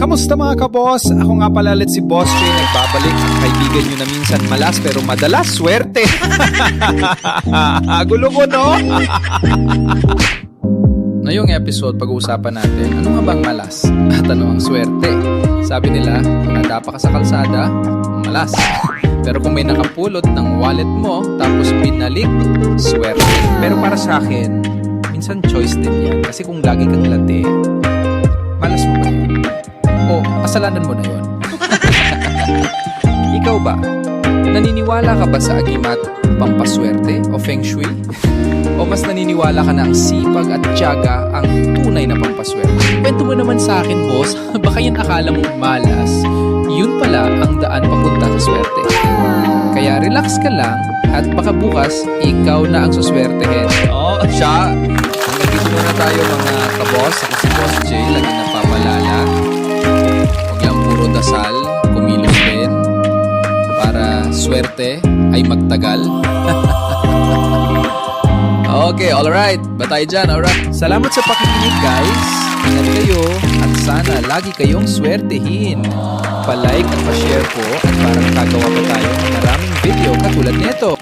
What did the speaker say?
Kamusta mga kabos? Ako nga pala ulit si Boss Jay nagbabalik ang kaibigan nyo na minsan malas pero madalas swerte. Gulo ko no? Ngayong episode, pag-uusapan natin, ano nga bang malas? At ano ang swerte? Sabi nila, kung nadapa ka sa kalsada, malas. Pero kung may nakapulot ng wallet mo, tapos binalik, swerte. Pero para sa akin, minsan choice din yan. Kasi kung lagi kang late, kasalanan mo na yun? Ikaw ba? Naniniwala ka ba sa agimat, pampaswerte o feng shui? o mas naniniwala ka na ang sipag at tiyaga ang tunay na pampaswerte? Kwento mo naman sa akin, boss. Baka yan akala mo malas. Yun pala ang daan papunta sa swerte. Kaya relax ka lang at baka bukas, ikaw na ang suswertehin. Oo, oh, siya. Hanggang dito muna tayo mga kabos. Ako si Boss J. Lagi napapalala. Swerte ay magtagal. Okay, alright. Ba tayo dyan, alright. Salamat sa pakikinig, guys. Ingat kayo at sana lagi kayong swertehin. Pa-like at pa-share po at para makagawa pa tayo ng maraming video katulad nito.